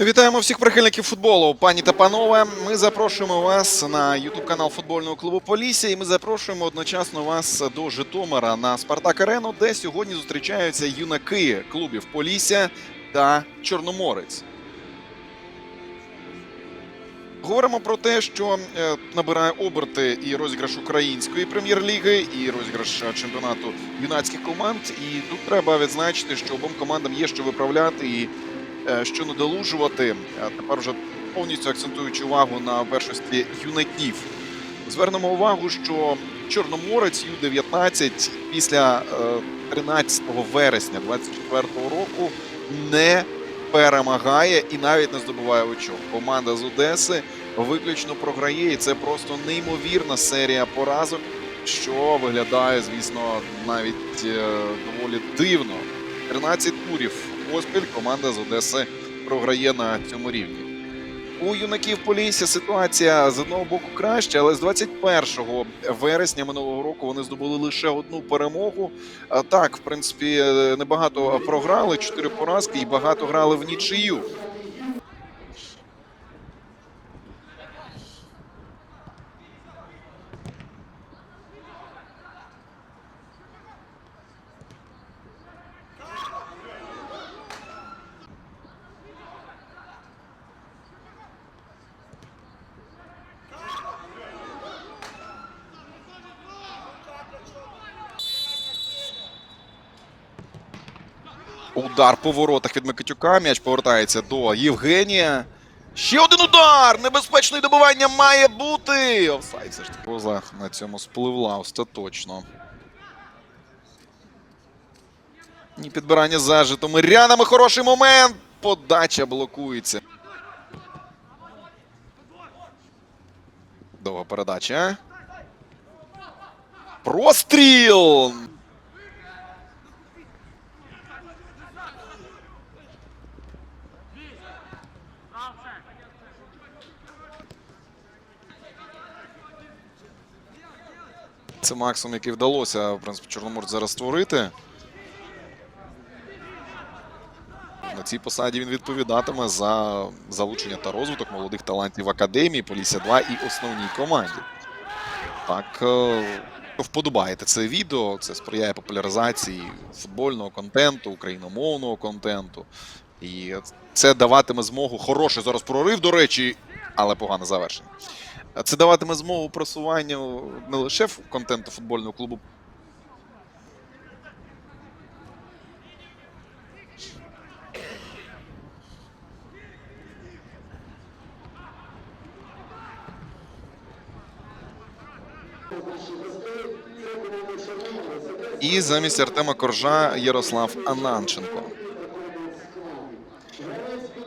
Вітаємо всіх прихильників футболу, пані та панове. Ми запрошуємо вас на ютуб канал футбольного клубу Полісся. І ми запрошуємо одночасно вас до Житомира на Спартак Арену, де сьогодні зустрічаються юнаки клубів Полісся та Чорноморець. Говоримо про те, що е, набирає оберти і розіграш української прем'єр-ліги, і розіграш чемпіонату юнацьких команд. І тут треба відзначити, що обом командам є що виправляти і що надолужувати. Е, Тепер вже повністю акцентуючи увагу на першості юнаків. Звернемо увагу, що Чорноморець Ю-19 після е, 13 вересня 2024 року не перемагає і навіть не здобуває очок. Команда з Одеси виключно програє, і це просто неймовірна серія поразок, що виглядає, звісно, навіть е, доволі дивно. 13 турів поспіль команда з Одеси програє на цьому рівні. У юнаків Полісся ситуація з одного боку краще, але з 21 вересня минулого року вони здобули лише одну перемогу. Так, в принципі, е, небагато програли, чотири поразки і багато грали в нічию. Удар по воротах від Микитюка. М'яч повертається до Євгенія. Ще один удар! Небезпечне добивання має бути! Офсайд все ж таки. Поза на цьому спливла остаточно. І підбирання за Житомирянами. Хороший момент. Подача блокується. Довга передача. Простріл! Це максимум, який вдалося, в принципі, Чорноморць зараз створити. На цій посаді він відповідатиме за залучення та розвиток молодих талантів в академії, Полісся 2 і основній команді. Так, е, вподобаєте це відео. Це сприяє популяризації футбольного контенту, україномовного контенту. І це даватиме змогу. Хороший зараз прорив, до речі, але погане завершення. Це даватиме змогу просуванню не лише контенту футбольного клубу. І замість Артема Коржа Ярослав Ананченко.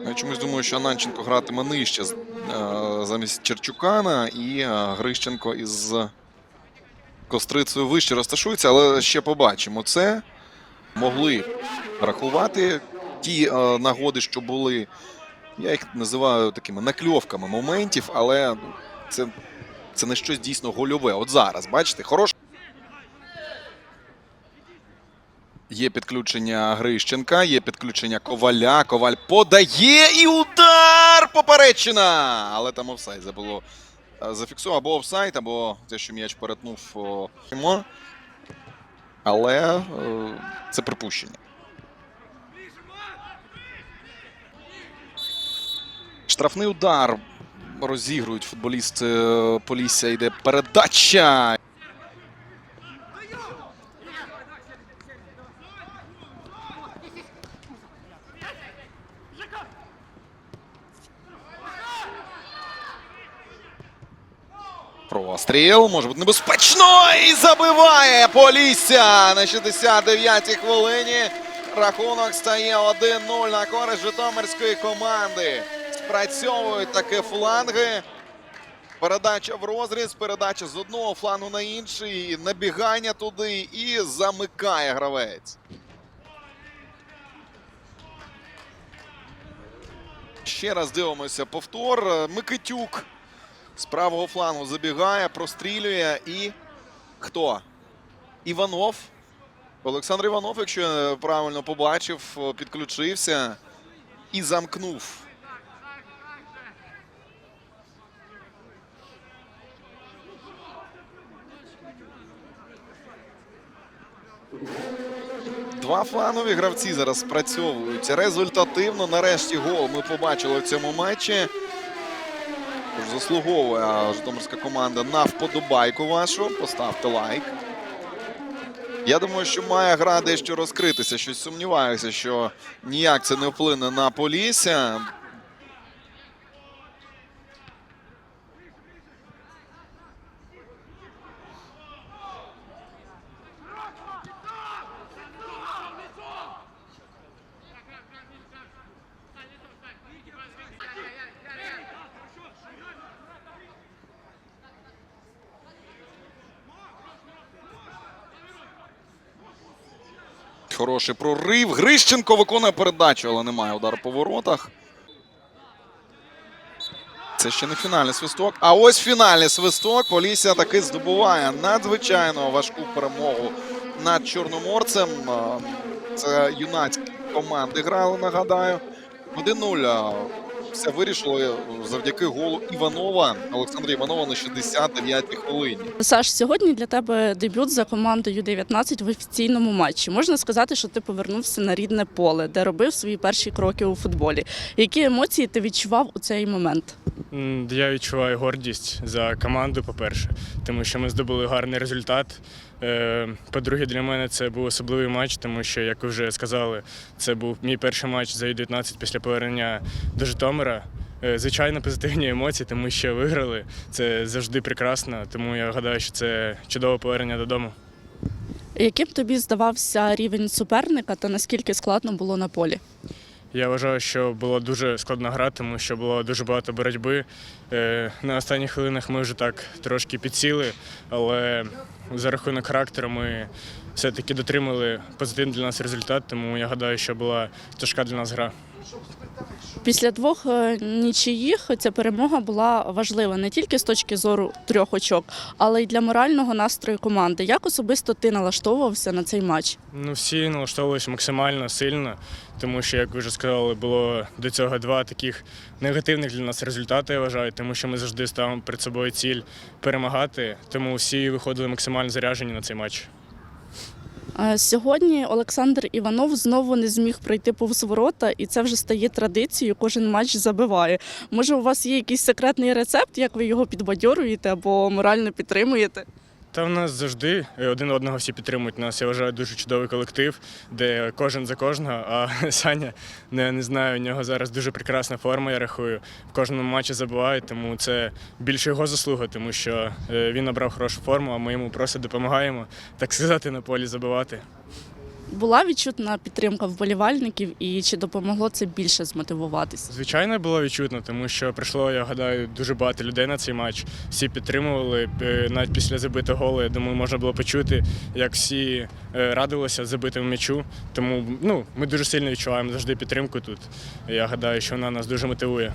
Я чомусь думаю, що Ананченко гратиме нижче замість Черчукана, і е, Грищенко із Кострицею вище розташується, але ще побачимо це. Могли рахувати ті е, нагоди, що були. Я їх називаю такими накльовками моментів, але це, це не щось дійсно гольове. От зараз, бачите, хорош. Є підключення Грищенка, є підключення Коваля. Коваль подає і удар! Поперечина! Але там офсайд забуло е, зафіксував або офсайд, або те, що м'яч перетнув Але е, це припущення. Штрафний удар розігрують футболісти е, Полісся. Йде передача. Простріл може бути небезпечно і забиває Полісся на 69-й хвилині. Рахунок стає 1-0 на користь Житомирської команди. Спрацьовують таки фланги. Передача в розріз, передача з одного флангу на інший, набігання туди і замикає гравець. Ще раз дивимося повтор. Микитюк з правого флангу забігає, прострілює. І хто? Іванов. Олександр Іванов, якщо я правильно побачив, підключився і замкнув. Два фланові гравці зараз спрацьовують результативно. Нарешті гол ми побачили в цьому матчі. Заслуговує Житомирська команда на вподобайку вашу. Поставте лайк. Я думаю, що має гра дещо розкритися. Щось сумніваюся, що ніяк це не вплине на Полісся. Хороший прорив. Грищенко виконує передачу, але немає удару по воротах. Це ще не фінальний свисток. А ось фінальний свисток. Полісся таки здобуває надзвичайно важку перемогу над Чорноморцем. Це юнацькі команди грали, нагадаю. 1-0. Все вирішили завдяки голу Іванова, Олександра Іванова на 69-й хвилині. Саш, сьогодні для тебе дебют за командою 19 в офіційному матчі. Можна сказати, що ти повернувся на рідне поле, де робив свої перші кроки у футболі. Які емоції ти відчував у цей момент? Я відчуваю гордість за команду, по-перше, тому що ми здобули гарний результат. Е, По-друге, для мене це був особливий матч, тому що, як ви вже сказали, це був мій перший матч за Ю-19 після повернення до Житомира. Е, Звичайно, позитивні емоції, тому що виграли. Це завжди прекрасно, тому я гадаю, що це чудове повернення додому. Яким тобі здавався рівень суперника та наскільки складно було на полі? Я вважаю, що була дуже складна гра, тому що було дуже багато боротьби. Е, На останніх хвилинах ми вже так трошки підсіли, але за рахунок характеру ми все-таки дотримали позитивний для нас результат, тому я гадаю, що була тяжка для нас гра. Після двох е, нічиїх ця перемога була важлива не тільки з точки зору трьох очок, але й для морального настрою команди. Як особисто ти налаштовувався на цей матч? Ну, всі налаштовувалися максимально сильно, тому що, як ви вже сказали, було до цього два таких негативних для нас результати, я вважаю, тому що ми завжди ставимо перед собою ціль перемагати, тому всі виходили максимально заряджені на цей матч. Е, Сьогодні Олександр Іванов знову не зміг пройти повз ворота, і це вже стає традицією. Кожен матч забиває. Може, у вас є якийсь секретний рецепт, як ви його підбадьорюєте або морально підтримуєте? Та в нас завжди е, один одного всі підтримують. Нас я вважаю дуже чудовий колектив, де кожен за кожного. А Саня не, не знаю, у нього зараз дуже прекрасна форма. Я рахую. В кожному матчі забуває, тому це більше його заслуга, тому що е, він набрав хорошу форму, а ми йому просто допомагаємо, так сказати, на полі забивати. Була відчутна підтримка вболівальників, і чи допомогло це більше змотивуватись? Звичайно, було відчутно, тому що прийшло, я гадаю, дуже багато людей на цей матч. Всі підтримували. Е, Навіть після забитого голу, я думаю, можна було почути, як всі е, радилися забитому м'ячу. Тому ну, ми дуже сильно відчуваємо завжди підтримку тут. Я гадаю, що вона нас дуже мотивує.